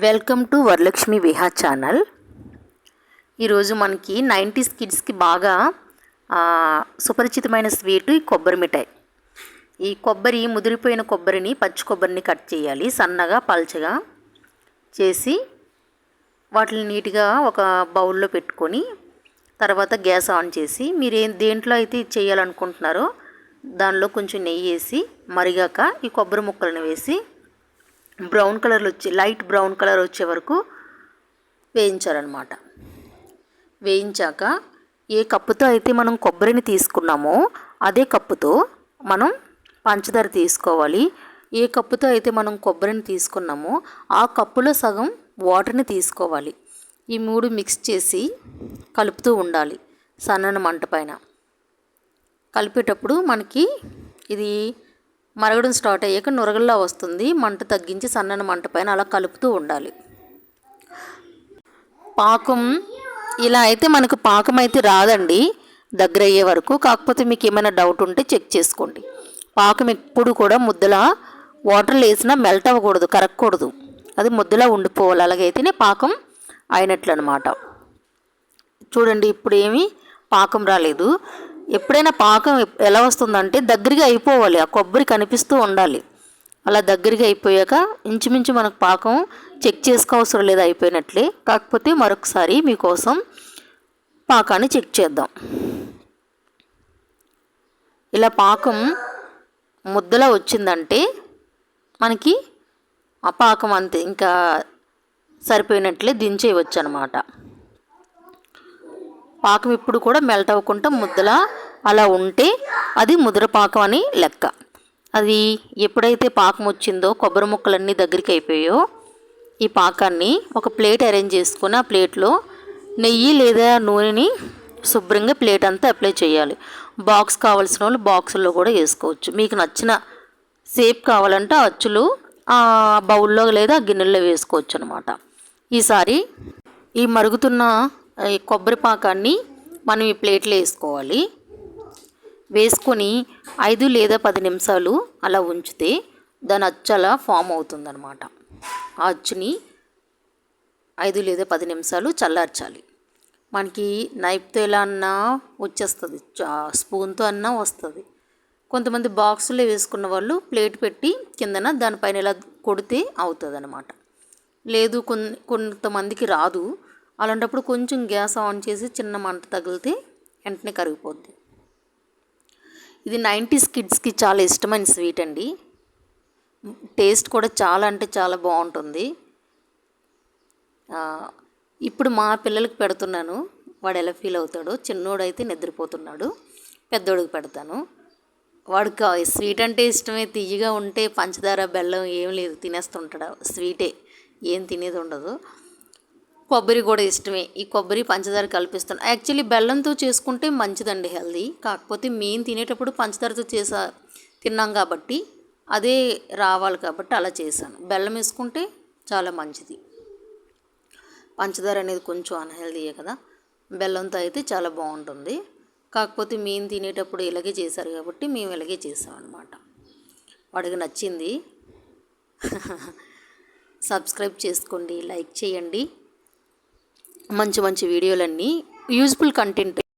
Welcome to Varalakshmi Viha channel. ఈరోజు మనకి nineties కిడ్స్కి బాగా సుపరిచితమైన స్వీట్ ఈ కొబ్బరి మిఠాయి. ఈ కొబ్బరి ముదిరిపోయిన కొబ్బరిని పచ్చి కొబ్బరిని కట్ చేయాలి. సన్నగా పల్చగా చేసి వాటిని నీట్గా ఒక బౌల్లో పెట్టుకొని తర్వాత గ్యాస్ ఆన్ చేసి మీరు ఏం దేంట్లో అయితే చేయాలనుకుంటున్నారో దానిలో కొంచెం నెయ్యి వేసి మరిగాక ఈ కొబ్బరి ముక్కలను వేసి బ్రౌన్ కలర్లో వచ్చి లైట్ బ్రౌన్ కలర్ వచ్చే వరకు వేయించాలన్నమాట వేయించాక ఏ కప్పుతో అయితే మనం కొబ్బరిని తీసుకున్నామో అదే కప్పుతో మనం పంచదార తీసుకోవాలి. ఏ కప్పుతో అయితే మనం కొబ్బరిని తీసుకున్నామో ఆ కప్పులో సగం వాటర్ని తీసుకోవాలి. ఈ మూడు మిక్స్ చేసి కలుపుతూ ఉండాలి సన్నని మంట పైన. కలిపేటప్పుడు మనకి ఇది మరగడం స్టార్ట్ అయ్యాక నురగల్లా వస్తుంది. మంట తగ్గించి సన్నని మంట పైన అలా కలుపుతూ ఉండాలి. పాకం ఇలా అయితే మనకు పాకం అయితే రాదండి. దగ్గర అయ్యే వరకు. కాకపోతే మీకు ఏమైనా డౌట్ ఉంటే చెక్ చేసుకోండి. పాకం ఎప్పుడు కూడా ముద్దలా వాటర్లో వేసినా మెల్ట్ అవ్వకూడదు కరగకూడదు అది ముద్దలా ఉండిపోవాలి. అలాగైతేనే పాకం అయినట్లు అనమాట చూడండి ఇప్పుడు ఏమీ పాకం రాలేదు. ఎప్పుడైనా పాకం ఎలా వస్తుందంటే దగ్గరగా అయిపోవాలి. ఆ కొబ్బరి కనిపిస్తూ ఉండాలి. అలా దగ్గరగా అయిపోయాక ఇంచుమించు మనకు పాకం చెక్ చేసుకోవసరం లేదు అయిపోయినట్లే. కాకపోతే మరొకసారి మీకోసం పాకాన్ని చెక్ చేద్దాం. ఇలా పాకం ముద్దలా వచ్చిందంటే మనకి ఆ పాకం అంతే. ఇంకా సరిపోయినట్లే దించేయవచ్చు అనమాట పాకం ఇప్పుడు కూడా మెల్ట్ అవ్వకుండా ముద్దలా అలా ఉంటే అది ముద్ర పాకం అని లెక్క. అది ఎప్పుడైతే పాకం వచ్చిందో కొబ్బరి ముక్కలన్నీ దగ్గరికి అయిపోయాయో ఈ పాకాన్ని ఒక ప్లేట్ అరేంజ్ చేసుకుని ఆ ప్లేట్లో నెయ్యి లేదా నూనెని శుభ్రంగా ప్లేట్ అంతా అప్లై చేయాలి. బాక్స్ కావాల్సిన వాళ్ళు బాక్సుల్లో కూడా వేసుకోవచ్చు. మీకు నచ్చిన సేప్ కావాలంటే అచ్చులు ఆ బౌల్లో లేదా గిన్నెల్లో వేసుకోవచ్చు అనమాట ఈసారి ఈ మరుగుతున్న కొబ్బరి పాకాన్ని మనం ఈ ప్లేట్లో వేసుకోవాలి. వేసుకొని ఐదు లేదా పది నిమిషాలు అలా ఉంచితే దాని అచ్చు అలా ఫామ్ అవుతుందన్నమాట. ఆ అచ్చుని ఐదు లేదా పది నిమిషాలు చల్లార్చాలి. మనకి నైఫ్తో ఎలా అన్నా వచ్చేస్తుంది. చా- స్పూన్తో అన్నా వస్తుంది. కొంతమంది బాక్సులో వేసుకున్న వాళ్ళు ప్లేట్ పెట్టి కిందన దానిపైన ఇలా కొడితే అవుతుంది అనమాట లేదు కొన్ని కొంతమందికి రాదు. అలాంటప్పుడు కొంచెం గ్యాస్ ఆన్ చేసి చిన్న మంట తగిలితే వెంటనే కరిగిపోద్ది. ఇది నైంటీస్ కిడ్స్కి చాలా ఇష్టమైన స్వీట్ అండి. టేస్ట్ కూడా చాలా అంటే చాలా బాగుంటుంది. ఇప్పుడు మా పిల్లలకి పెడుతున్నాను. వాడు ఎలా ఫీల్ అవుతాడో చిన్నోడైతే నిద్రపోతున్నాడు. పెద్దోడికి పెడతాను. వాడికి స్వీట్ అంటే ఇష్టమే. తీయగా ఉంటే పంచదార బెల్లం ఏం లేదు. తినేస్తుంటాడు. స్వీటే. ఏం తినేది ఉండదు. కొబ్బరి కూడా ఇష్టమే. ఈ కొబ్బరి పంచదార కల్పిస్తాను. యాక్చువల్లీ బెల్లంతో చేసుకుంటే మంచిదండి హెల్దీ కాకపోతే మేము తినేటప్పుడు పంచదారతో చేసా తిన్నాం కాబట్టి అదే రావాలి కాబట్టి అలా చేశాను. బెల్లం వేసుకుంటే చాలా మంచిది. పంచదార అనేది కొంచెం అన్హెల్దీయే కదా. బెల్లంతో అయితే చాలా బాగుంటుంది. కాకపోతే మేము తినేటప్పుడు ఇలాగే చేశారు కాబట్టి మేము ఇలాగే చేసామన్నమాట. వాడికి నచ్చింది. సబ్స్క్రైబ్ చేసుకోండి లైక్ చేయండి. మంచి మంచి వీడియోలన్నీ యూజ్ఫుల్ కంటెంట్